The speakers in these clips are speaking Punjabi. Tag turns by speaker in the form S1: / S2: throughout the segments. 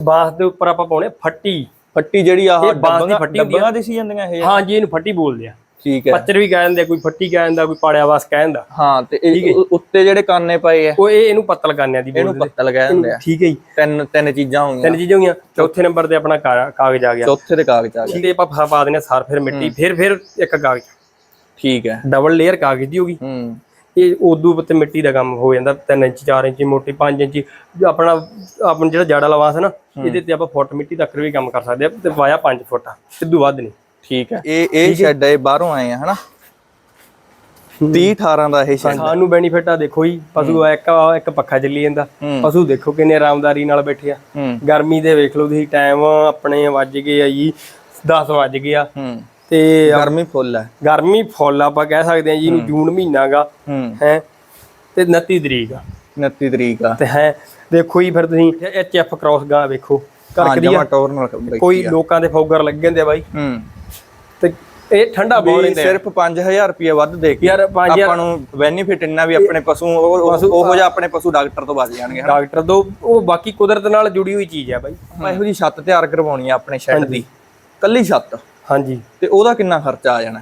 S1: ਬਾਂਸ ਦੇ ਉੱਪਰ ਆਪਾਂ ਪਾਉਣੇ ਫੱਟੀ।
S2: ਫੱਟੀ ਜਿਹੜੀ ਆਹ
S1: ਬਾਂਸ ਦੀ ਫੱਟੀ ਹੁੰਦੀ ਆ।
S2: ਡੱਬੀਆਂ ਦੀ ਸੀ ਜਾਂਦੀਆਂ ਇਹ।
S1: ਹਾਂਜੀ ਇਹਨੂੰ ਫੱਟੀ ਬੋਲਦੇ ਆ।
S2: ਠੀਕ ਹੈ।
S1: ਪੱਚਰ ਵੀ ਕਹਿ ਦਿੰਦੇ ਆ, ਕੋਈ ਫੱਟੀ ਕਹਿ ਦਿੰਦਾ ਕੋਈ ਪਾੜਿਆ ਵਾਸ ਕਹਿ ਦਿੰਦਾ।
S2: ਹਾਂ ਤੇ ਉੱਤੇ ਜਿਹੜੇ ਕਾਨੇ ਪਏ ਆ।
S1: ਉਹ ਇਹ ਇਹਨੂੰ ਪੱਤਲ ਕਰਨਿਆਂ ਦੀ
S2: ਇਹਨੂੰ ਪੱਤਲ ਕਹਿ ਦਿੰਦੇ ਆ।
S1: ਠੀਕ ਹੈ ਜੀ।
S2: ਤਿੰਨ ਤਿੰਨ ਚੀਜ਼ਾਂ ਹੋਣਗੀਆਂ
S1: ਤਿੰਨ ਚੀਜ਼ਾਂ ਹੋਈਆਂ। ਚੌਥੇ ਨੰਬਰ ਤੇ ਆਪਣਾ ਕਾਗਜ਼ ਆ ਗਿਆ।
S2: ਚੌਥੇ ਤੇ ਕਾਗਜ਼ ਆ ਗਿਆ।
S1: ਠੀਕ ਹੈ ਆਪਾਂ ਫਸਾ ਪਾ ਦਿੰਦੇ ਹਾਂ ਸਾਰ ਫਿਰ ਮਿੱਟੀ ਫਿਰ ਫਿਰ ਇੱਕ ਕਾਗਜ਼।
S2: ਠੀਕ ਹੈ।
S1: ਡਬਲ ਲੇਅਰ ਕਾਗਜ਼ ਦੀ ਹੋਗੀ
S2: ਹੂੰ।
S1: ਇਹ ਉਦੋਂ ਉੱਤੇ ਮਿੱਟੀ ਦਾ ਕੰਮ ਹੋ ਜਾਂਦਾ 3 ਇੰਚ 4 ਇੰਚ ਮੋਟੀ 5 ਇੰਚ ਜੋ ਆਪਣਾ ਆਪਣਾ ਜਿਹੜਾ ਜੜਾ ਲਵਾਸ ਹੈ ਨਾ ਇਹਦੇ ਤੇ ਆਪਾਂ ਫੁੱਟ ਮਿੱਟੀ ਤੱਕ ਵੀ ਕੰਮ ਕਰ ਸਕਦੇ ਆ ਤੇ ਵਾਇਆ 5 ਫੁੱਟ ਸਿੱਧੂ ਵੱਧ ਨਹੀਂ।
S2: ਠੀਕ ਹੈ। ਇਹ ਇਹ ਸ਼ੈੱਡ ਹੈ। ਬਾਹਰੋਂ ਆਏ ਆ ਹਨਾ? 30 18 ਦਾ ਇਹ ਸ਼ੈੱਡ
S1: ਸਾਨੂੰ ਬੈਨੀਫਿਟ ਆ ਦੇਖੋ ਜੀ ਪਸ਼ੂ ਆ ਇੱਕ ਇੱਕ ਪੱਖਾ ਚੱਲੀ ਜਾਂਦਾ। ਪਸ਼ੂ ਦੇਖੋ ਕਿੰਨੇ ਆਰਾਮਦਾਰੀ ਨਾਲ ਬੈਠੇ ਆ। ਗਰਮੀ ਦੇ ਵੇਖ ਲਓ ਤੁਸੀਂ ਟਾਈਮ ਆਪਣੇ ਵੱਜ ਗਏ ਆ ਜੀ 10 ਵੱਜ ਗਿਆ
S2: ਹੂੰ।
S1: ਤੇ
S2: ਗਰਮੀ ਫੁੱਲ ਹੈ
S1: ਗਰਮੀ ਫੁੱਲ ਆਪਾਂ ਕਹਿ ਸਕਦੇ ਆ ਜੀ ਇਹਨੂੰ ਜੂਨ ਮਹੀਨਾਗਾ
S2: ਹੂੰ।
S1: ਹੈ ਤੇ 29 ਤਰੀਕ ਆ।
S2: 29 ਤਰੀਕ ਆ।
S1: ਤੇ ਹੈ ਦੇਖੋ ਜੀ ਫਿਰ ਤੁਸੀਂ ਐਚ ਐਫ ਕ੍ਰਾਸ ਗਾ ਵੇਖੋ।
S2: ਹਾਂ
S1: ਕਰਕਦੀ ਆ। ਕੋਈ। ਲੋਕਾਂ ਦੇ ਫੌਗਰ ਲੱਗੇ ਹੁੰਦੇ ਬਾਈ।
S2: ਹੂੰ।
S1: ਤੇ ਇਹ ਠੰਡਾ ਬਹੁਤ ਆ।
S2: ਸਿਰਫ 5000 ਰੁਪਏ ਵੱਧ ਦੇ ਕੇ
S1: ਯਾਰ 5000
S2: ਆਪਾਂ ਨੂੰ ਬੈਨੀਫਿਟ ਇੰਨਾ ਵੀ ਆਪਣੇ ਪਸ਼ੂ ਉਹ- ਜਿਹਾ ਆਪਣੇ ਪਸ਼ੂ ਡਾਕਟਰ ਤੋਂ ਬਚ ਜਾਣਗੇ
S1: ਡਾਕਟਰ ਤੋਂ ਉਹ ਬਾਕੀ ਕੁਦਰਤ ਨਾਲ ਜੁੜੀ ਹੋਈ ਚੀਜ਼ ਆ ਬਾਈ।
S2: ਆਪਾਂ ਇਹੋ ਜੀ ਛੱਤ ਤਿਆਰ ਕਰਵਾਉਣੀ ਆ ਆਪਣੇ ਸ਼ੈੱਡ ਦੀ। ਕੱਲੀ ਛੱਤ।
S1: ਹਾਂਜੀ।
S2: ਤੇ ਉਹਦਾ ਕਿੰਨਾ ਖਰਚਾ ਆ ਜਾਣਾ?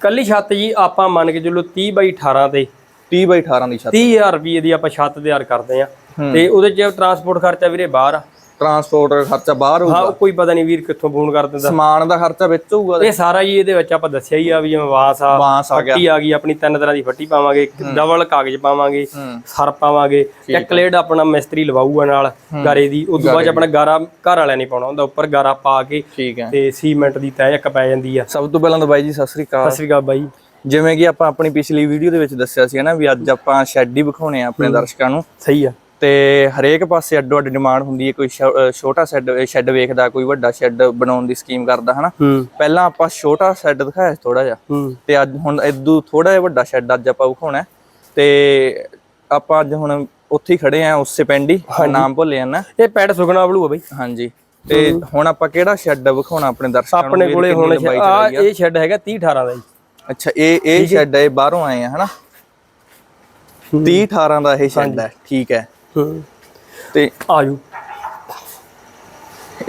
S1: ਕੱਲੀ ਛੱਤ ਜੀ ਆਪਾਂ ਮੰਨ ਕੇ ਚੱਲੋ 30 ਬਾਈ 18 ਤੇ।
S2: 30 ਬਾਈ 18 ਦੀ ਛੱਤ।
S1: 30000 ਰੁਪਏ ਦੀ ਆਪਾਂ ਛੱਤ ਤਿਆਰ ਕਰਦੇ ਆ। ਤੇ ਉਹਦੇ ਚ ਟਰਾਂਸਪੋਰਟ ਖਰਚਾ ਵੀਰੇ ਬਾਹਰ ਆ।
S2: ਟਰਾਂਸਪੋਰਟ ਖਰਚਾ ਬਾਹਰ ਹੋਊਗਾ।
S1: ਹਾਂ ਉਹ ਕੋਈ ਪਤਾ ਨਹੀਂ ਵੀਰ ਕਿੱਥੋਂ ਫੋਨ ਕਰ ਦਿੰਦਾ।
S2: ਸਮਾਨ ਦਾ ਖਰਚਾ ਵਿੱਚ ਹੋਊਗਾ
S1: ਇਹ ਸਾਰਾ ਹੀ ਇਹਦੇ ਵਿੱਚ ਆਪਾਂ ਦੱਸਿਆ ਹੀ ਆ ਵੀ ਜਿਵੇਂ ਵਾਸ ਆ
S2: ਬਾਂਸ ਆ ਗਿਆ।
S1: ਫੱਟੀ ਆ ਗਈ ਆਪਣੀ ਤਿੰਨ ਤਰ੍ਹਾਂ ਦੀ ਫੱਟੀ ਪਾਵਾਂਗੇ ਡਬਲ ਕਾਗਜ਼ ਪਾਵਾਂਗੇ ਸਰ ਪਾਵਾਂਗੇ ਇੱਕ ਲੇਡ ਆਪਣਾ ਮਿਸਤਰੀ ਲਵਾਊਗਾ ਨਾਲ ਗਾਰੇ ਦੀ ਉਸ ਤੋਂ ਬਾਅਦ 'ਚ ਆਪਣਾ ਗਾਰਾ ਘਰ ਵਾਲਿਆਂ ਨਹੀਂ ਪਾਉਣਾ ਹੁੰਦਾ ਉੱਪਰ ਗਾਰਾ ਪਾ ਕੇ
S2: ਠੀਕ ਹੈ
S1: ਤੇ ਸੀਮੈਂਟ ਦੀ ਤੈ ਇੱਕ ਪੈ ਜਾਂਦੀ ਆ।
S2: ਸਭ ਤੋਂ ਪਹਿਲਾਂ ਤਾਂ ਬਾਈ ਜੀ ਸਤਿ ਸ੍ਰੀ ਅਕਾਲ।
S1: ਸਤਿ ਸ਼੍ਰੀ ਅਕਾਲ ਬਾਈ।
S2: ਜਿਵੇਂ ਕਿ ਆਪਾਂ ਆਪਣੀ ਪਿਛਲੀ ਵੀਡੀਓ ਦੇ ਵਿੱਚ ਦੱਸਿਆ ਸੀ ਨਾ ਵੀ ਅੱਜ ਆਪਾਂ ਸ਼ੈੱਡ ਹੀ ਵਿਖਾਉਣੇ ਆ ਆਪਣੇ ਦਰਸ਼ਕਾਂ ਨੂੰ।
S1: ਸਹੀ ਆ।
S2: ਤੇ ਹਰੇਕ ਪਾਸੇ ਅੱਡੋ ਅੱਡ ਡਿਮਾਂਡ ਹੁੰਦੀ ਹੈ ਕੋਈ ਛੋਟਾ ਸ਼ੈੱਡ ਸ਼ੈੱਡ ਵੇਖਦਾ ਕੋਈ ਵੱਡਾ ਸ਼ੈੱਡ ਬਣਾਉਣ ਦੀ ਸਕੀਮ ਕਰਦਾ ਹਨਾ? ਪਹਿਲਾਂ ਆਪਾਂ ਛੋਟਾ ਸ਼ੈੱਡ ਦਿਖਾਇਆ ਥੋੜਾ ਜਿਹਾ। ਤੇ ਅੱਜ ਹੁਣ ਇਦੋਂ ਥੋੜਾ ਜਿਹਾ ਵੱਡਾ ਸ਼ੈੱਡ ਅੱਜ ਆਪਾਂ ਵਿਖਾਉਣਾ। ਤੇ ਆਪਾਂ ਅੱਜ ਹੁਣ ਉੱਥੇ ਹੀ ਖੜੇ ਆ ਉਸੇ ਪਿੰਡ ਹੀ ਨਾਮ ਭੁੱਲ ਜਾਣਾ
S1: ਇਹ ਪੈਡ ਸੁਖਣਾ ਬਲੂ ਆ ਬਾਈ।
S2: ਹਾਂਜੀ। ਤੇ ਹੁਣ ਆਪਾਂ ਕਿਹੜਾ ਸ਼ੈੱਡ ਵਿਖਾਉਣਾ ਆਪਣੇ ਦਰਸ਼ਕਾਂ ਨੂੰ?
S1: ਆਪਣੇ ਕੋਲੇ ਹੁਣ ਆ? ਇਹ ਸ਼ੈੱਡ ਹੈਗਾ 30 18 ਦਾ ਜੀ।
S2: ਅੱਛਾ ਇਹ ਇਹ ਸ਼ੈੱਡ ਹੈ ਬਾਹਰੋਂ ਆਏ ਆ ਹਨਾ? 30 18 ਦਾ ਇਹ ਸ਼ੈੱਡ ਹੈ ਠੀਕ ਹੈ।
S1: ਹੂੰ
S2: ਤੇ
S1: ਆਜੂ।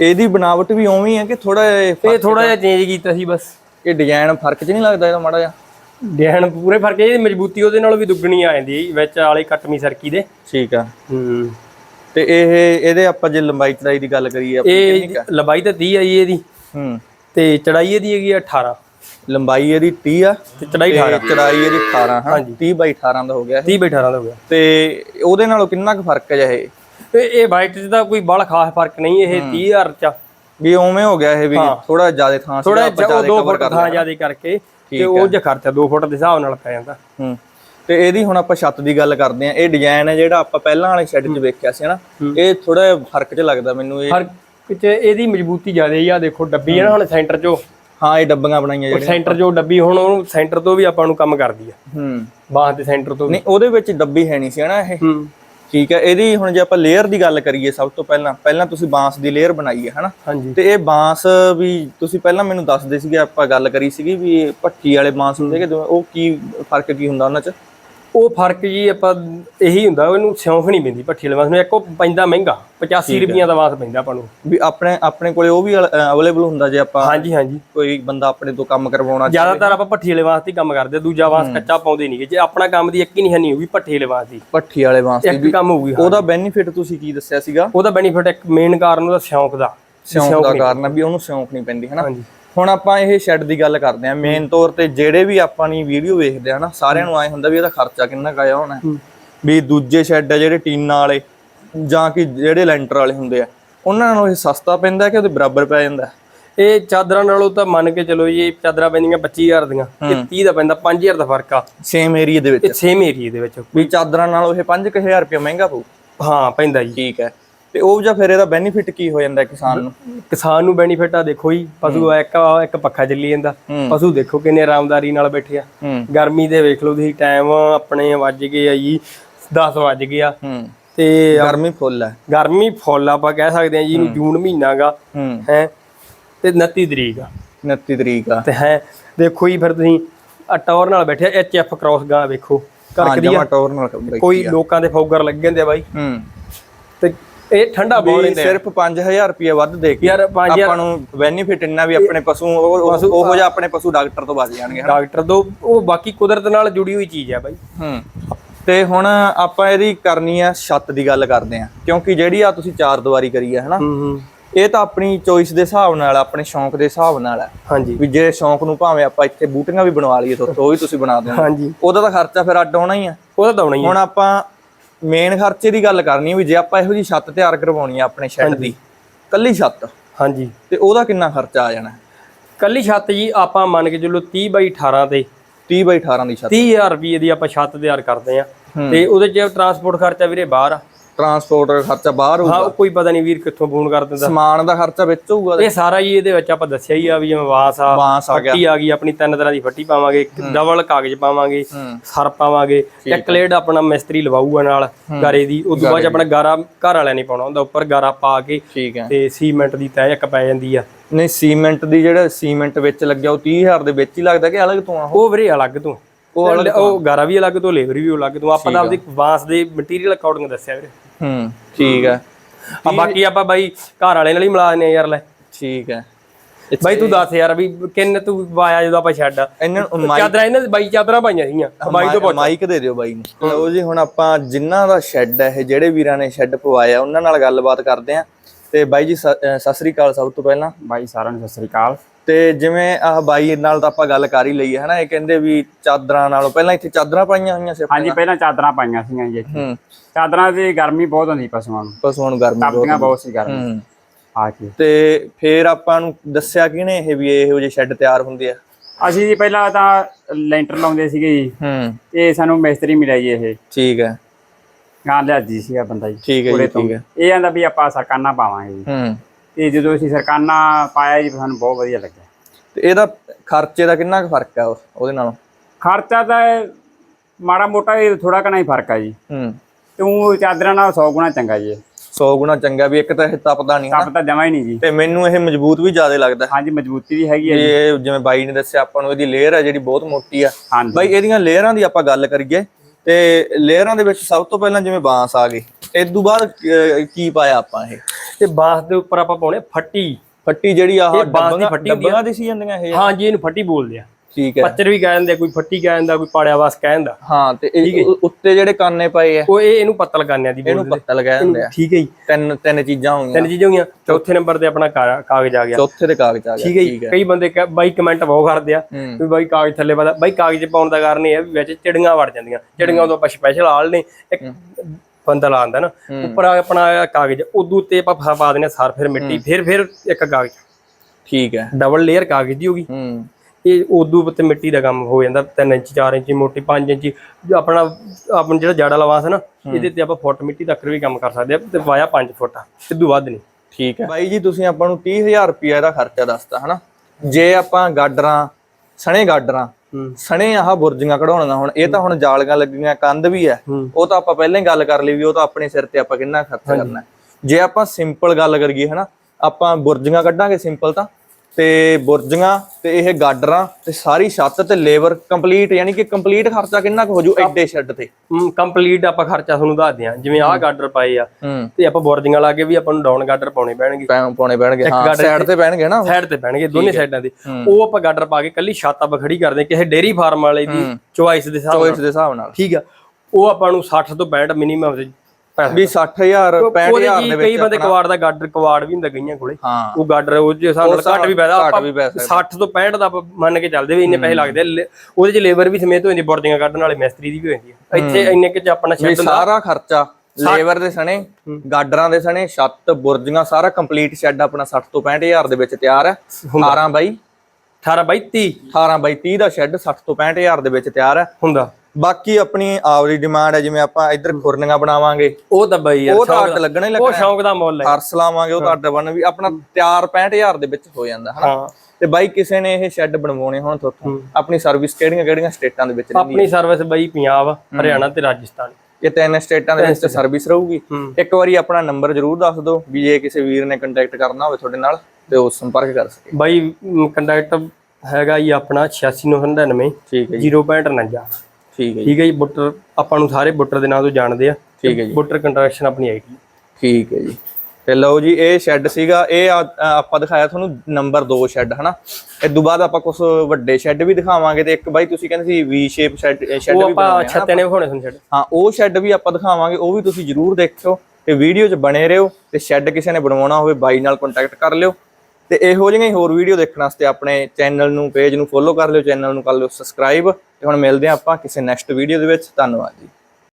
S2: ਇਹਦੀ ਬਣਾਵਟ ਵੀ ਉਵੇਂ ਹੀ ਹੈ ਕਿ ਥੋੜਾ
S1: ਇਹ ਥੋੜਾ ਜਿਹਾ? ਚੇਂਜ ਕੀਤਾ ਸੀ ਬਸ।
S2: ਇਹ ਡਿਜ਼ਾਈਨ ਫ਼ਰਕ ਚ ਨਹੀਂ ਲੱਗਦਾ ਇਹਦਾ ਮਾੜਾ ਜਿਹਾ?
S1: ਡਿਜ਼ਾਈਨ ਪੂਰੇ ਫ਼ਰਕ ਇਹ ਮਜ਼ਬੂਤੀ ਉਹਦੇ ਨਾਲੋਂ ਵੀ ਦੁੱਗਣੀ ਆ ਜਾਂਦੀ ਹੈ ਵਿੱਚ ਵਾਲੇ ਕੱਟਵੀਂ ਸਰਕੀ ਦੇ।
S2: ਠੀਕ ਆ।
S1: ਹੂੰ।
S2: ਤੇ ਇਹ ਇਹਦੇ ਆਪਾਂ ਜੇ ਲੰਬਾਈ ਚੜਾਈ ਦੀ ਗੱਲ ਕਰੀਏ ਕਿੰਨੀ
S1: ਇਹ
S2: ਹੈ?
S1: ਲੰਬਾਈ ਤਾਂ 30 ਆ ਜੀ ਇਹਦੀ।
S2: ਹੂੰ।
S1: ਤੇ ਚੜਾਈ ਇਹਦੀ ਹੈਗੀ ਆ 18
S2: ਲੰਬਾਈ ਇਹਦੀ 30 ਆ
S1: ਤੇ ਚੜਾਈ
S2: ਤੇ
S1: 18
S2: ਚੜਾਈ ਇਹਦੀ 18 ਹਾਂ। 30 ਬਾਈ 18 ਦਾ ਹੋ ਗਿਆ ਇਹ।
S1: 30 ਬਈ 18 ਦਾ ਹੋ ਗਿਆ।
S2: ਤੇ ਉਹਦੇ ਨਾਲੋਂ ਕਿੰਨਾ ਕੁ ਫ਼ਰਕ ਹੈ ਇਹ?
S1: ਤੇ ਇਹ ਵਾਈਟ 'ਚ ਤਾਂ ਕੋਈ ਬੜਾ ਖਾਸ ਫ਼ਰਕ ਨਹੀਂ ਇਹ 30000 ਚ
S2: ਵੀ ਉਵੇਂ ਹੋ ਗਿਆ ਇਹ ਵੀ ਥੋੜਾ ਜ਼ਿਆਦਾ ਥਾਂ ਸੀ
S1: ਥੋੜਾ
S2: ਆਪਾਂ
S1: ਜਿਹਾ
S2: ਜ਼ਿਆਦਾ
S1: 2
S2: cover
S1: ਫੁੱਟ ਥਾਂ ਜ਼ਿਆਦਾ ਕਰਕੇ ਤੇ ਉਹ ਜਿਹਾ ਖਰਚਾ 2 ਫੁੱਟ ਦੇ ਹਿਸਾਬ ਨਾਲ ਪੈ ਜਾਂਦਾ।
S2: ਹੂੰ। ਤੇ ਇਹਦੀ ਹੁਣ ਆਪਾਂ ਛੱਤ ਦੀ ਗੱਲ ਕਰਦੇ ਆ ਇਹ ਡਿਜ਼ਾਈਨ ਹੈ ਜਿਹੜਾ ਆਪਾਂ ਪਹਿਲਾਂ ਵਾਲੇ ਸ਼ੈੱਡ 'ਚ ਵੇਖਿਆ ਸੀ ਨਾ ਇਹ ਥੋੜਾ ਫ਼ਰਕ 'ਚ ਲੱਗਦਾ ਮੈਨੂੰ ਇਹ।
S1: ਹਰ ਵਿੱਚ ਇਹਦੀ ਮਜ਼ਬੂਤੀ ਜ਼ਿਆਦਾ ਹੀ ਆ ਦੇਖੋ ਡੱਬੀ ਹੈ ਨਾ ਹੁਣ ਸੈਂਟਰ 'ਚੋਂ।
S2: ਹਾਂ ਇਹ ਡੱਬੀਆਂ ਬਣਾਈਆਂ ਜਿਹੜੀਆਂ
S1: ਸੈਂਟਰ 'ਚੋਂ ਡੱਬੀ ਹੁਣ ਉਹਨੂੰ ਸੈਂਟਰ ਤੋਂ ਵੀ ਆਪਾਂ ਨੂੰ ਕੰਮ ਕਰਦੀ ਆ।
S2: ਹੂੰ।
S1: ਬਾਹਾਂ ਦੇ ਸੈਂਟਰ ਤੋਂ ਵੀ।
S2: ਨਹੀਂ ਉਹਦੇ ਵਿੱਚ ਡੱਬੀ ਹੈ ਨਹੀਂ ਸੀ ਹਨਾ ਇਹ।
S1: ਹੂੰ।
S2: ਠੀਕ ਹੈ ਇਹਦੀ ਹੁਣ ਜੇ ਆਪਾਂ ਲੇਅਰ ਦੀ ਗੱਲ ਕਰੀਏ ਸਭ ਤੋਂ ਪਹਿਲਾਂ ਪਹਿਲਾਂ ਤੁਸੀਂ ਬਾਂਸ ਦੀ ਲੇਅਰ ਬਣਾਈ ਹੈ ਹਨਾ।
S1: ਹਾਂਜੀ।
S2: ਤੇ ਇਹ ਬਾਂਸ ਵੀ ਤੁਸੀਂ ਪਹਿਲਾਂ ਮੈਨੂੰ ਦੱਸਦੇ ਸੀਗੇ ਆਪਾਂ ਗੱਲ ਕਰੀ ਸੀਗੀ ਵੀ ਇਹ ਭੱਠੀ ਵਾਲੇ ਬਾਂਸ ਹੁੰਦੇ ਕਿ ਉਹ ਕੀ ਫ਼ਰਕ ਕੀ ਹੁੰਦਾ ਉਹਨਾਂ 'ਚ?
S1: ਉਹ ਫ਼ਰਕ ਜੀ ਆਪਾਂ ਇਹੀ ਹੁੰਦਾ ਉਹਨੂੰ ਸਿਉਂਖ ਨਹੀਂ ਪੈਂਦੀ ਭੱਠੀ ਵਾਲੇ ਵਾਸ ਨੂੰ। ਇੱਕ ਪੈਂਦਾ ਮਹਿੰਗਾ 85 ਰੁਪਈਆਂ ਦਾ ਵਾਸ ਪੈਂਦਾ ਆਪਾਂ ਨੂੰ।
S2: ਵੀ ਆਪਣੇ ਆਪਣੇ ਕੋਲੇ ਉਹ ਵੀ ਅਵੇਲੇਬਲ ਹੁੰਦਾ ਜੇ ਆਪਾਂ
S1: ਹਾਂਜੀ ਹਾਂਜੀ।
S2: ਕੋਈ ਬੰਦਾ ਆਪਣੇ ਤੋਂ ਕੰਮ ਕਰਵਾਉਣਾ
S1: ਜ਼ਿਆਦਾਤਰ ਆਪਾਂ ਭੱਠੀ ਵਾਲੇ ਵਾਸਤੇ ਹੀ ਕੰਮ ਕਰਦੇ ਆ, ਦੂਜਾ ਵਾਸ ਕੱਚਾ ਪਾਉਂਦੇ ਨਹੀਂਗੇ ਜੇ ਆਪਣਾ ਕੰਮ ਦੀ ਇੱਕ ਹੀ ਨਹੀਂ ਹੋਊਗੀ ਭੱਠੀ ਵਾਲੇ ਵਾਸ ਦੀ।
S2: ਭੱਠੀ ਵਾਲੇ ਬਾਂਸ ਦੀ
S1: ਇੱਕ ਕੰਮ ਹੋਊਗੀ ਹਾਂ।
S2: ਉਹਦਾ ਬੈਨੀਫਿਟ ਤੁਸੀਂ ਕੀ ਦੱਸਿਆ ਸੀਗਾ?
S1: ਉਹਦਾ ਬੈਨੀਫਿਟ ਇੱਕ ਮੇਨ ਕਾਰਨ ਉਹਦਾ ਸਿਉਂਖ ਦਾ।
S2: ਸਿਉਂਕ ਦਾ ਕਾਰਨ ਵੀ ਉਹਨੂੰ ਸਿਉਂਕ ਨਹੀਂ ਪੈਂਦੀ ਹਨਾ?
S1: ਹਾਂਜੀ।
S2: ਹੁਣ ਆਪਾਂ ਇਹ ਸ਼ੈੱਡ ਦੀ ਗੱਲ ਕਰਦੇ ਆਂ ਮੇਨ ਤੌਰ ਤੇ ਜਿਹੜੇ ਵੀ ਆਪਾਂ ਨੇ ਵੀਡੀਓ ਵੇਖਦੇ ਆ ਨਾ ਸਾਰਿਆਂ ਨੂੰ ਆਏ ਹੁੰਦਾ ਵੀ ਇਹਦਾ ਖਰਚਾ ਕਿੰਨਾ ਕੁ ਆਇਆ ਹੋਣਾ ਵੀ ਦੂਜੇ ਸ਼ੈੱਡ ਆ ਜਿਹੜੇ ਟੀਨਾਂ ਵਾਲੇ ਜਾਂ ਕਿ ਜਿਹੜੇ ਲੈਂਟਰ ਵਾਲੇ ਹੁੰਦੇ ਆ ਉਹਨਾਂ ਨੂੰ ਇਹ ਸਸਤਾ ਪੈਂਦਾ ਕਿ ਉਹਦੇ ਬਰਾਬਰ ਪੈ ਜਾਂਦਾ?
S1: ਇਹ ਚਾਦਰਾਂ ਨਾਲੋਂ ਤਾਂ ਮੰਨ ਕੇ ਚਲੋ ਜੀ ਇਹ ਚਾਦਰਾਂ ਪੈਂਦੀਆਂ 25000 ਦੀਆਂ ਇਹ 30 ਦਾ ਪੈਂਦਾ 5000 ਦਾ ਫ਼ਰਕ ਆ।
S2: ਸੇਮ ਏਰੀਆ ਦੇ ਵਿੱਚ?
S1: ਸੇਮ ਏਰੀਆ ਦੇ ਵਿੱਚ।
S2: ਵੀ ਚਾਦਰਾਂ ਨਾਲੋਂ ਇਹ 5000 ਰੁਪਏ ਮਹਿੰਗਾ ਪਊ?
S1: ਹਾਂ ਪੈਂਦਾ ਜੀ।
S2: ਠੀਕ ਹੈ। ਤੇ ਉਹ ਜਾਂ ਫਿਰ ਇਹਦਾ ਬੈਨੀਫਿਟ ਕੀ ਹੋ ਜਾਂਦਾ ਕਿਸਾਨ ਨੂੰ?
S1: ਕਿਸਾਨ ਨੂੰ ਬੈਨੀਫਿਟ ਆ ਦੇਖੋ ਜੀ ਪਸ਼ੂ ਆ ਇੱਕ ਆ ਇੱਕ ਪੱਖਾ ਚੱਲੀ ਜਾਂਦਾ। ਪਸ਼ੂ ਦੇਖੋ ਕਿੰਨੇ ਆਰਾਮਦਾਰੀ ਨਾਲ ਬੈਠੇ ਆ। ਗਰਮੀ ਦੇ ਵੇਖ ਲਓ ਤੁਸੀਂ ਟਾਈਮ ਆਪਣੇ ਵੱਜ ਗਏ ਆ ਜੀ 10 ਵੱਜ ਗਿਆ
S2: ਹੂੰ।
S1: ਤੇ
S2: ਗਰਮੀ ਫੁੱਲ ਹੈ
S1: ਗਰਮੀ ਫੁੱਲ ਆਪਾਂ ਕਹਿ ਸਕਦੇ ਆ ਜੀ ਇਹਨੂੰ ਜੂਨ ਮਹੀਨਾਗਾ
S2: ਹੂੰ।
S1: ਤੇ 29 ਤਰੀਕ ਆ।
S2: 29 ਤਰੀਕ ਆ।
S1: ਤੇ ਹੈ ਦੇਖੋ ਜੀ ਫਿਰ ਤੁਸੀਂ ਆ ਟਾਵਰ ਨਾਲ ਬੈਠੇ ਐਚ ਐਫ ਕ੍ਰਾਸ ਗਾ ਵੇਖੋ ਕਰਕਦੀ ਆ।
S2: ਟੌਰ ਨਾਲ
S1: ਕੋਈ ਲੋਕਾਂ ਦੇ ਫੌਗਰ ਲੱਗੇ ਹੁੰਦੇ ਆ ਬਾਈ।
S2: ਹੂੰ।
S1: ਤੇ ਇਹ ਠੰਡਾ ਬਹੁਤ
S2: ਵੀ
S1: ਰਹਿੰਦੇ ਆ।
S2: ਸਿਰਫ 5000 ਰੁਪਏ ਵੱਧ ਦੇ ਕੇ
S1: ਯਾਰ 5000
S2: ਆਪਾਂ ਨੂੰ ਬੈਨੀਫਿਟ ਇੰਨਾ ਵੀ ਆਪਣੇ ਪਸ਼ੂ ਉਹ ਉਹ- ਉਹੋ ਜਿਹਾ ਆਪਣੇ ਪਸ਼ੂ ਡਾਕਟਰ ਤੋਂ ਬਚ ਜਾਣਗੇ ਹਨਾ?
S1: ਡਾਕਟਰ ਤੋਂ ਉਹ ਬਾਕੀ ਕੁਦਰਤ ਨਾਲ ਜੁੜੀ ਹੋਈ ਚੀਜ਼ ਹੈ ਬਾਈ।
S2: ਹੂੰ। ਤੇ ਹੁਣ ਆਪਾਂ ਇਹਦੀ ਕਰਨੀ ਆ ਛੱਤ ਦੀ ਗੱਲ ਕਰਦੇ ਆ ਕਿਉਂਕਿ ਜਿਹੜੀ ਆ ਤੁਸੀਂ ਚਾਰ ਦੀਵਾਰੀ ਕਰੀ ਆ ਹਨਾ?
S1: ਹੂੰ ਹੂੰ।
S2: ਇਹ ਤਾਂ ਆਪਣੀ ਚੋਇਸ ਦੇ ਹਿਸਾਬ ਨਾਲ ਆਪਣੇ ਸ਼ੌਂਕ ਦੇ ਹਿਸਾਬ ਨਾਲ ਹੈ
S1: ਹਾਂਜੀ।
S2: ਵੀ ਜੇ ਸ਼ੌਂਕ ਨੂੰ ਭਾਵੇਂ ਆਪਾਂ ਇੱਥੇ ਬੂਟੀਆਂ ਵੀ ਬਣਵਾ ਲਈਏ ਤਾਂ ਉਹ ਵੀ ਤੁਸੀਂ ਬਣਾ ਦਿਓ।
S1: ਹਾਂਜੀ।
S2: ਉਹਦਾ ਤਾਂ ਖਰਚਾ ਫਿਰ ਅੱਡ ਹੋਣਾ ਹੀ ਆ।
S1: ਉਹਦਾ ਤਾਂ ਆਉਣਾ ਹੀ ਹੈ
S2: ਹੁਣ ਆਪਾਂ ਮੇਨ ਖਰਚੇ ਦੀ ਗੱਲ ਕਰਨੀ ਆ ਵੀ ਜੇ ਆਪਾਂ ਇਹੋ ਜੀ ਛੱਤ ਤਿਆਰ ਕਰਵਾਉਣੀ ਆ ਆਪਣੇ ਸ਼ੈੱਡ ਦੀ ਕੱਲੀ ਛੱਤ
S1: ਹਾਂਜੀ।
S2: ਤੇ ਉਹਦਾ ਕਿੰਨਾ ਖਰਚਾ ਆ ਜਾਣਾ?
S1: ਕੱਲੀ ਛੱਤ ਜੀ ਆਪਾਂ ਮੰਨ ਕੇ ਚੱਲੋ 30 ਬਾਈ 18 ਤੇ
S2: 30 ਬਾਈ 18 ਦੀ ਛੱਤ।
S1: 30000 ਰੁਪਏ ਦੀ ਆਪਾਂ ਛੱਤ ਤਿਆਰ ਕਰਦੇ ਆ।
S2: ਹੂੰ।
S1: ਤੇ ਉਹਦੇ ਚ ਟਰਾਂਸਪੋਰਟ ਖਰਚਾ ਵੀਰੇ ਬਾਹਰ ਆ।
S2: ਟਰਾਂਸਪੋਰਟ ਖਰਚਾ ਬਾਹਰ
S1: ਹਾਂ
S2: ਹੋਊਗਾ
S1: ਕੋਈ ਪਤਾ ਨਹੀਂ ਵੀਰ ਕਿੱਥੋਂ ਫੋਨ ਕਰ ਦਿੰਦਾ।
S2: ਸਮਾਨ ਦਾ ਖਰਚਾ ਵਿੱਚ ਹੋਊਗਾ
S1: ਇਹ ਸਾਰਾ ਹੀ ਇਹਦੇ ਵਿੱਚ ਆਪਾਂ ਦੱਸਿਆ ਹੀ ਆ ਵੀ ਜਿਵੇਂ ਵਾਸ ਆ
S2: ਬਾਂਸ ਆ ਗਿਆ।
S1: ਫੱਟੀ ਆ ਗਈ ਆਪਣੀ ਤਿੰਨ ਤਰ੍ਹਾਂ ਦੀ ਫੱਟੀ ਪਾਵਾਂਗੇ ਡਬਲ ਕਾਗਜ਼ ਪਾਵਾਂਗੇ
S2: ਹੂੰ।
S1: ਸਰ ਪਾਵਾਂਗੇ ਇੱਕ ਲੇਡ ਆਪਣਾ ਮਿਸਤਰੀ ਲਵਾਊਗਾ ਨਾਲ ਗਾਰੇ ਦੀ ਉਦੋਂ ਬਾਅਦ 'ਚ ਆਪਣਾ ਗਾਰਾ ਘਰ ਵਾਲਿਆਂ ਨੇ ਪਾਉਣਾ ਹੁੰਦਾ ਉੱਪਰ ਗਾਰਾ ਪਾ ਕੇ
S2: ਠੀਕ ਹੈ
S1: ਤੇ ਸੀਮੈਂਟ ਦੀ ਤਹਿ ਇੱਕ ਪੈ ਜਾਂਦੀ ਆ।
S2: ਨਹੀਂ ਸੀਮੈਂਟ ਦੀ ਜਿਹੜਾ ਸੀਮੈਂਟ ਵਿੱਚ ਲੱਗਿਆ ਉਹ 30000 ਦੇ ਵਿੱਚ ਹੀ ਲੱਗਦਾ ਕਿ ਅਲੱਗ ਤੋਂ ਆ ਉਹ?
S1: ਉਹ ਵੀਰੇ ਅਲੱਗ ਤੋਂ। ਉਹ ਅਲੱਗ ਉਹ ਗਾਰਾ ਵੀ ਅਲੱਗ ਤੋਂ ਲੇਬਰ ਵੀ ਅਲੱਗ ਤੋਂ। ਆਪਾਂ ਤਾਂ ਆਪਦੀ ਬਾਂਸ ਦੇ ਮਟੀਰੀਅਲ ਅਕਾਊਂਟਿੰਗ ਦੱਸਿਆ ਵੀਰੇ।
S2: ਹੂੰ ਠੀਕ ਹੈ
S1: ਆ ਬਾਕੀ ਆਪਾਂ ਬਾਈ ਘਰ ਵਾਲੇ ਨਾਲ ਹੀ ਮਿਲਾ ਦਿੰਦੇ ਆ ਯਾਰ ਲੈ।
S2: ਠੀਕ ਹੈ
S1: ਬਾਈ ਤੂੰ ਦੱਸ ਯਾਰ ਵੀ ਕਿੰਨੇ ਤੂੰ ਪਾਇਆ ਜਦੋਂ ਆਪਾਂ ਛੱਡ
S2: ਇਹਨਾਂ
S1: ਚਾਦਰਾਂ ਇਹਨਾਂ ਬਾਈ ਚਾਦਰਾਂ ਪਾਈਆਂ ਸੀਗੀਆਂ। ਬਾਈ ਤੋਂ ਪੁੱਛ।
S2: ਮਾਈਕ ਦੇ ਦਿਓ ਬਾਈ ਨੂੰ। ਲਓ ਜੀ ਹੁਣ ਆਪਾਂ ਜਿਨ੍ਹਾਂ ਦਾ ਸ਼ੈੱਡ ਹੈ ਇਹ ਜਿਹੜੇ ਵੀਰਾਂ ਨੇ ਸ਼ੈੱਡ ਪਵਾਇਆ ਉਹਨਾਂ ਨਾਲ ਗੱਲਬਾਤ ਕਰਦੇ ਆਂ। ਤੇ ਬਾਈ ਜੀ ਸਤਿ ਸ੍ਰੀ ਅਕਾਲ ਸਭ ਤੋਂ ਪਹਿਲਾਂ।
S3: ਬਾਈ ਸਾਰਿਆਂ ਨੂੰ ਸਤਿ ਸ੍ਰੀ ਅਕਾਲ।
S2: ਤੇ ਜਿਵੇਂ ਆਹ ਬਾਈ ਨਾਲ ਤਾਂ ਆਪਾਂ ਗੱਲ ਕਰ ਹੀ ਲਈ ਹੈ ਹਨਾ? ਇਹ ਕਹਿੰਦੇ ਵੀ ਚਾਦਰਾਂ ਨਾਲੋਂ ਪਹਿਲਾਂ ਇੱਥੇ ਚਾਦਰਾਂ ਪਾਈਆਂ ਹੋਈਆਂ ਸੀ
S3: ਹਾਂਜੀ ਪਹਿਲਾਂ ਚਾਦਰਾਂ ਪਾਈਆਂ ਸੀਗੀਆਂ ਜੀ ਇੱਥੇ।
S2: ਹੂੰ।
S3: ਚਾਦਰਾਂ ਦੀ ਗਰਮੀ ਬਹੁਤ ਹੁੰਦੀ ਪਸ਼ੂਆਂ ਨੂੰ।
S2: ਪਸ਼ੂਆਂ ਨੂੰ ਗਰਮੀ ਬਹੁਤ
S3: ਤਪਦੀਆਂ ਬਹੁਤ ਸੀ ਗਰਮੀ। ਆ ਕੇ
S2: ਤੇ ਫੇਰ ਆਪਾਂ ਨੂੰ ਦੱਸਿਆ ਕਿਹਨੇ ਇਹ ਵੀ ਇਹੋ ਜਿਹੇ ਸ਼ੈੱਡ ਤਿਆਰ ਹੁੰਦੇ ਆ?
S3: ਅਸੀਂ ਜੀ ਪਹਿਲਾਂ ਤਾਂ ਲੈਂਟਰ ਲਾਉਂਦੇ ਸੀਗੇ ਜੀ।
S2: ਹੂੰ।
S3: ਇਹ ਸਾਨੂੰ ਮਿਸਤਰੀ ਮਿਲਿਆ ਜੀ ਇਹ।
S2: ਠੀਕ ਹੈ।
S3: ਗਾਂ ਲਿਆਜੀ ਸੀਗਾ ਬੰਦਾ ਜੀ
S2: ਠੀਕ ਹੈ ਜੀ। ਠੀਕ ਹੈ।
S3: ਇਹ ਆਂਦਾ ਵੀ ਆਪਾਂ ਸਰਕਾਨਾ ਪਾਵਾਂਗੇ ਜੀ।
S2: ਹੂੰ।
S3: ਤੇ ਜਦੋਂ ਅਸੀਂ ਸਰਕਾਨਾ ਪਾਇਆ ਜੀ ਸਾਨੂੰ ਬਹੁਤ ਵਧੀਆ ਲੱਗਿਆ।
S2: ਤੇ ਇਹਦਾ ਖਰਚੇ ਦਾ ਕਿੰਨਾ ਕੁ ਫ਼ਰਕ ਆ ਉਹ- ਉਹਦੇ ਨਾਲੋਂ?
S3: ਖਰਚਾ ਤਾਂ ਇਹ ਮਾੜਾ ਮੋਟਾ ਇਹ ਥੋੜਾ ਘਣਾ ਹੀ ਫ਼ਰਕ ਆ ਜੀ।
S2: ਹੂੰ।
S3: ਤੂੰ ਚਾਦਰਾਂ ਨਾਲ 100 ਗੁਣਾ ਚੰਗਾ ਜੀ ਇਹ।
S2: 100 ਗੁਣਾ ਚੰਗਾ ਵੀ ਇੱਕ ਤਾਂ ਇਹ ਤਪਦਾ ਨਹੀਂ ਹਨਾ?
S3: ਤਾਂ ਜਮਾ ਹੀ ਨਹੀਂ ਜੀ।
S2: ਤੇ ਮੈਨੂੰ ਇਹ ਮਜ਼ਬੂਤ ਵੀ ਜ਼ਿਆਦਾ ਲੱਗਦਾ।
S3: ਹਾਂਜੀ ਮਜ਼ਬੂਤੀ ਵੀ ਹੈਗੀ ਹੈ ਜੀ।
S2: ਇਹ ਜਿਵੇਂ ਬਾਈ ਨੇ ਦੱਸਿਆ ਆਪਾਂ ਨੂੰ ਇਹਦੀ ਲੇਅਰ ਹੈ ਜਿਹੜੀ ਬਹੁਤ ਮੋਟੀ ਆ।
S3: ਹਾਂਜੀ।
S2: ਬਾਈ ਇਹਦੀਆਂ ਲੇਅਰਾਂ ਦੀ ਆਪਾਂ ਗੱਲ ਕਰੀਏ ਤੇ ਲੇਅਰਾਂ ਦੇ ਵਿੱਚ ਸਭ ਤੋਂ ਪਹਿਲਾਂ ਜਿਵੇਂ ਬਾਂਸ ਆ ਗਈ ਇਸ ਤੋਂ ਬਾਅਦ ਕੀ ਪਾਇਆ ਆਪਾਂ ਇਹ?
S1: ਤੇ ਬਾਂਸ ਦੇ ਉੱਪਰ ਆਪਾਂ ਪਾਉਣੇ ਫੱਟੀ।
S2: ਫੱਟੀ ਜਿਹੜੀ ਆ
S1: ਇਹ ਬਾਂਸ ਦੀ ਫੱਟੀ ਹੁੰਦੀ ਆ।
S2: ਦੀ ਸੀ ਜਾਂਦੀਆਂ ਇਹ?
S1: ਹਾਂ ਜੀ ਇਹਨੂੰ ਫੱਟੀ ਬੋਲਦੇ ਆ।
S2: ਠੀਕ ਹੈ।
S1: ਪੱਚਰ ਵੀ ਕਹਿ ਦਿੰਦੇ ਆ, ਕੋਈ ਫੱਟੀ ਕਹਿ ਦਿੰਦਾ ਕੋਈ ਪਾੜਿਆ ਵਾਸ ਕਹਿ ਦਿੰਦਾ।
S2: ਹਾਂ ਤੇ ਇਹ ਉੱਤੇ ਜਿਹੜੇ ਕਾਨੇ ਪਏ ਆ।
S1: ਉਹ ਇਹ ਇਹਨੂੰ ਪੱਤਲ ਕਰਨਿਆਂ ਦੀ
S2: ਇਹਨੂੰ
S1: ਬੋਲਦੇ
S2: ਪੱਤਾ ਲਗਾਇਆ ਹੁੰਦੇ ਆ।
S1: ਠੀਕ ਹੈ ਜੀ।
S2: ਤਿੰਨ ਤਿੰਨ ਚੀਜ਼ਾਂ ਹੋਈਆਂ।
S1: ਤਿੰਨ ਚੀਜ਼ਾਂ ਹੋਈਆਂ। ਚੌਥੇ ਨੰਬਰ ਤੇ ਆਪਣਾ ਕਾਗਜ਼ ਆ ਗਿਆ।
S2: ਚੌਥੇ ਦੇ ਕਾਗਜ਼ ਆ ਗਿਆ।
S1: ਠੀਕ ਹੈ ਕਈ ਬੰਦੇ ਕਹਿ- ਬਾਈ ਕਮੈਂਟ ਬਹੁਤ ਕਰਦੇ ਆ ਵੀ ਬਾਈ ਕਾਗਜ਼ ਥੱਲੇ ਪਤਾ ਬਾਈ ਕਾਗਜ਼ ਪਾਉਣ ਦਾ ਕਾਰਨ ਇਹ ਹੈ ਵੀ ਵਿੱਚ ਚਿੜੀਆਂ ਵੜ ਜਾਂਦੀਆਂ। ਚਿੜੀਆਂ ਤੋਂ ਆਪਾਂ ਸਪੈਸ਼ਲ ਆਲ ਨੇ। ਇੱਕ ਬੰਦਾ ਲਾ ਆਂਦਾ ਨਾ। ਉੱਪਰ ਆਪਣਾ ਕਾਗਜ਼ ਉਦੋਂ ਉੱਤੇ ਆਪਾਂ ਪਾ- ਪਾ ਦਿੰਦੇ ਸਰ ਫਿਰ ਮਿੱਟੀ ਫਿਰ ਫਿਰ ਇੱਕ ਕਾਗਜ਼।
S2: ਠੀਕ ਹੈ।
S1: ਡਬਲ ਲੇਅਰ ਕਾਗਜ਼ ਦੀ ਹੋ ਗਈ।
S2: ਹੂੰ।
S1: ਇਹ ਉਦੋਂ ਉੱਤੇ ਮਿੱਟੀ ਦਾ ਕੰਮ ਹੋ ਜਾਂਦਾ 3 ਇੰਚ 4 ਇੰਚ ਮੋਟੀ 5 ਇੰਚ ਜੋ ਆਪਣਾ ਆਪਣਾ ਜਿਹੜਾ ਜੜਾ ਲਵਾਸ ਹੈ ਨਾ ਇਹਦੇ ਤੇ ਆਪਾਂ ਫੁੱਟ ਮਿੱਟੀ ਤੱਕ ਵੀ ਕੰਮ ਕਰ ਸਕਦੇ ਆ ਤੇ ਵਾਇਆ 5 ਫੁੱਟ ਸਿੱਧੂ ਵੱਧ ਨਹੀਂ।
S2: ਠੀਕ ਹੈ। ਬਾਈ ਜੀ ਤੁਸੀਂ ਆਪਾਂ ਨੂੰ 30000 ਰੁਪਇਆ ਦਾ ਖਰਚਾ ਦੱਸਤਾ ਹਨਾ? ਜੇ ਆਪਾਂ ਗਾਡਰਾਂ ਸਣੇ ਗਾਡਰਾਂ ਸਣੇ ਆਹ ਬੁਰਜੀਆਂ ਕਢਾਉਣੀਆਂ ਹੁਣ ਇਹ ਤਾਂ ਹੁਣ ਜਾਲੀਆਂ ਲੱਗੀਆਂ ਕੰਧ ਵੀ ਹੈ। ਉਹ ਤਾਂ ਆਪਾਂ ਪਹਿਲਾਂ ਹੀ ਗੱਲ ਕਰ ਲਈ ਵੀ ਉਹ ਤਾਂ ਆਪਣੇ ਸਿਰ ਤੇ ਆਪਾਂ ਕਿੰਨਾ ਖਰਚਾ ਕਰਨਾ। ਜੇ ਆਪਾਂ ਸਿੰਪਲ ਗੱਲ ਕਰੀਏ ਹਨਾ? ਆਪਾਂ ਬੁਰਜੀਆਂ ਕੱਢਾਂਗੇ ਸਿੰਪਲ ਤਾਂ? ਤੇ ਬੁਰਜੀਆਂ ਤੇ ਇਹ ਗਾਡਰਾਂ ਤੇ ਸਾਰੀ ਛੱਤ ਤੇ ਲੇਬਰ ਕੰਪਲੀਟ ਯਾਨੀ ਕਿ ਕੰਪਲੀਟ ਖਰਚਾ ਕਿੰਨਾ ਕੁ ਹੋ ਜੂ ਐਡੇ ਸ਼ੈੱਡ ਤੇ?
S1: ਕੰਪਲੀਟ ਆਪਾਂ ਖਰਚਾ ਤੁਹਾਨੂੰ ਦੱਸਦੇ ਆ ਜਿਵੇਂ ਆਹ ਗਾਡਰ ਪਏ ਆ ਤੇ ਆਪਾਂ ਬੋਰਡਿੰਗਾਂ ਲਾ ਕੇ ਵੀ ਆਪਾਂ ਨੂੰ ਡਾਊਨ ਗਾਡਰ ਪਾਉਣੇ ਪੈਣਗੇ।
S2: ਪਾਉਣੇ ਪੈਣਗੇ ਹਾਂ ਸਾਈਡ ਤੇ ਪੈਣਗੇ ਨਾ
S1: ਸਾਈਡ ਤੇ ਪੈਣਗੇ ਦੋਨੇ ਸਾਈਡਾਂ ਤੇ ਉਹ ਆਪਾਂ ਗਾਡਰ ਪਾ ਕੇ ਕੱਲੀ ਛੱਤ ਆਪਾਂ ਖੜੀ ਕਰਦੇ ਕਿਸੇ ਡੇਰੀ ਫਾਰਮ ਵਾਲੇ ਦੀ ਚੁਆਇਸ ਦੇ ਹਿਸਾਬ
S2: ਚੋਇਸ ਦੇ ਹਿਸਾਬ ਨਾਲ।
S1: ਠੀਕ ਆ ਉਹ ਆਪਾਂ ਨੂੰ 60 ਤੋਂ 65 ਮਿਨੀਮਮ
S2: ਵੀ 60000
S1: ਉਹਦੇ
S2: 65000
S1: ਜੀ
S2: ਦੇ
S1: ਕਈ
S2: ਵਿੱਚ
S1: ਬੰਦੇ ਕਵਾੜ ਦਾ ਗਾਡਰ ਕਵਾੜ ਵੀ ਹੁੰਦਾ ਗਈਆਂ ਕੋਲੇ। ਉਹ ਗਾਡਰ ਉਹ ਜੇ ਹਿਸਾਬ ਨਾਲ ਘੱਟ ਵੀ ਪੈਦਾ ਆਪਾਂ
S2: ਵੀ ਪੈ
S1: 60 ਤੋਂ 65 ਦਾ ਮੰਨ ਕੇ ਚੱਲਦੇ ਵੀ ਇੰਨੇ ਪੈਸੇ ਲੱਗਦੇ ਉਹਦੇ ਚ ਲੇਬਰ ਵੀ ਸਮੇਤ ਹੋ ਜਾਂਦੀ ਬੋਰਡਿੰਗਾਂ ਕੱਢਣ ਵਾਲੇ ਮਿਸਤਰੀ ਦੀ ਵੀ ਹੋ ਜਾਂਦੀ ਹੈ। ਇੱਥੇ ਇੰਨੇ ਕਿ ਆਪਣਾ ਸ਼ੈੱਡ ਹੁੰਦਾ
S2: ਸਾਰਾ ਖਰਚਾ ਲੇਬਰ ਦੇ ਸਣੇ ਗਾਡਰਾਂ ਦੇ ਸਣੇ ਛੱਤ ਬੁਰਜੀਆਂ ਸਾਰਾ ਕੰਪਲੀਟ ਸ਼ੈੱਡ ਆਪਣਾ 60 ਤੋਂ 65000 ਦੇ ਵਿੱਚ ਤਿਆਰ ਹੈ 18 ਬਾਈ।
S1: 18 ਬਾਈ 30
S2: 18 ਬਾਈ 30 ਦਾ ਸ਼ੈੱਡ 60 ਤੋਂ 65000 ਦੇ ਵਿੱਚ ਤਿਆਰ ਹੈ
S1: ਹੁੰਦਾ।
S2: ਬਾਕੀ ਆਪਣੀ ਆਵਰੀ ਡਿਮਾਂਡ ਹੈ ਜਿਵੇਂ ਆਪਾਂ ਇੱਧਰ ਖੁਰਨੀਆਂ ਬਣਾਵਾਂਗੇ।
S1: ਉਹ ਤਾਂ ਬਈ ਯਾਰ
S2: ਉਹ ਤਾਂ ਅੱਡ ਲੱਗਣਾ ਹੀ
S1: ਉਹ ਸ਼ੌਕ ਦਾ ਮੁੱਲ ਹੈ।
S2: ਫਰਸ ਲਾਵਾਂਗੇ ਉਹ ਤਾਂ ਅੱਡ ਬਣ ਵੀ ਆਪਣਾ ਤਿਆਰ 65000 ਦੇ ਵਿੱਚ ਹੋ ਜਾਂਦਾ ਹਨਾ?
S1: ਹਾਂ।
S2: ਤੇ ਬਾਈ ਕਿਸੇ ਨੇ ਇਹ ਸ਼ੈੱਡ ਬਣਵਾਉਣੇ ਹੋਣ ਤੁਹਾਤੋਂ ਆਪਣੀ ਸਰਵਿਸ ਕਿਹੜੀਆਂ ਕਿਹੜੀਆਂ ਸਟੇਟਾਂ ਦੇ ਵਿੱਚ
S1: ਆਪਣੀ ਸਰਵਿਸ ਬਈ ਪੰਜਾਬ ਹਰਿਆਣਾ ਤੇ ਰਾਜਸਥਾਨ।
S2: ਇਹ ਤਿੰਨ ਸਟੇਟਾਂ ਦੇ ਵਿੱਚ ਸਰਵਿਸ ਰਹੂਗੀ। ਇੱਕ ਵਾਰੀ ਆਪਣਾ ਨੰਬਰ ਜ਼ਰੂਰ ਦੱਸ ਦਿਓ ਵੀ ਜੇ ਕਿਸੇ ਵੀਰ ਨੇ ਕੰਟੈਕਟ ਕਰਨਾ ਹੋਵੇ ਤੁਹਾਡੇ ਨਾਲ ਤੇ ਉਹ ਸੰਪਰਕ ਕਰ ਸਕੇ।
S1: ਬਾਈ ਕੰਟੈਕਟ ਹੈਗਾ ਜੀ ਆਪਣਾ 8699
S2: ਠੀਕ ਹੈ ਜੀ।
S1: 0.49
S2: ਠੀਕ ਹੈ
S1: ਠੀਕ ਹੈ ਜੀ ਬੁੱਟਰ ਆਪਾਂ ਨੂੰ ਸਾਰੇ ਬੁੱਟਰ ਦੇ ਨਾਂ ਤੋਂ ਜਾਣਦੇ ਆ।
S2: ਠੀਕ ਹੈ ਜੀ।
S1: ਬੁੱਟਰ ਕੰਟਰੈਕਸ਼ਨ ਆਪਣੀ ਆਈਡੀ
S2: ਠੀਕ ਹੈ ਜੀ। ਤੇ ਲਓ ਜੀ ਇਹ ਸ਼ੈੱਡ ਸੀਗਾ ਇਹ ਆਪਾਂ ਦਿਖਾਇਆ ਤੁਹਾਨੂੰ ਨੰਬਰ 2 ਸ਼ੈੱਡ ਹਨਾ? ਇਸ ਤੋਂ ਬਾਅਦ ਆਪਾਂ ਕੁਝ ਵੱਡੇ ਸ਼ੈੱਡ ਵੀ ਦਿਖਾਵਾਂਗੇ ਤੇ ਇੱਕ ਬਾਈ ਤੁਸੀਂ ਕਹਿੰਦੇ ਸੀ ਵੀ ਸ਼ੇਪ ਸ਼ੈੱਡ ਸ਼ੈੱਡ ਵੀ
S1: ਆਪਾਂ ਛੱਤੇ ਨੇ ਵਿਖਾਉਣੇ ਤੁਹਾਨੂੰ ਛੱਡ
S2: ਹਾਂ ਉਹ ਸ਼ੈੱਡ ਵੀ ਆਪਾਂ ਦਿਖਾਵਾਂਗੇ ਉਹ ਵੀ ਤੁਸੀਂ ਜਰੂਰ ਦੇਖਿਓ ਤੇ ਵੀਡੀਓ 'ਚ ਬਣੇ ਰਹੋ ਤੇ ਸ਼ੈੱਡ ਕਿਸੇ ਨੇ ਬਣਵਾਉਣਾ ਹੋਵੇ ਬਾਈ ਨਾਲ ਕੰਟੈਕਟ ਕਰ ਲਿਓ। ਤੇ ਇਹੋ ਜਿਹੀਆਂ ਹੀ ਹੋਰ ਵੀਡੀਓ ਦੇਖਣ ਵਾਸਤੇ ਆਪਣੇ ਚੈਨਲ ਨੂੰ ਪੇਜ ਨੂੰ ਫੋਲੋ ਕਰ ਲਿਓ ਚੈਨਲ ਨੂੰ ਕਰ ਲਿਓ ਸਬਸਕ੍ਰਾਈਬ ਤੇ ਹੁਣ ਮਿਲਦੇ ਹਾਂ ਆਪਾਂ ਕਿਸੇ ਨੈਕਸਟ ਵੀਡੀਓ ਦੇ ਵਿੱਚ। ਧੰਨਵਾਦ ਜੀ।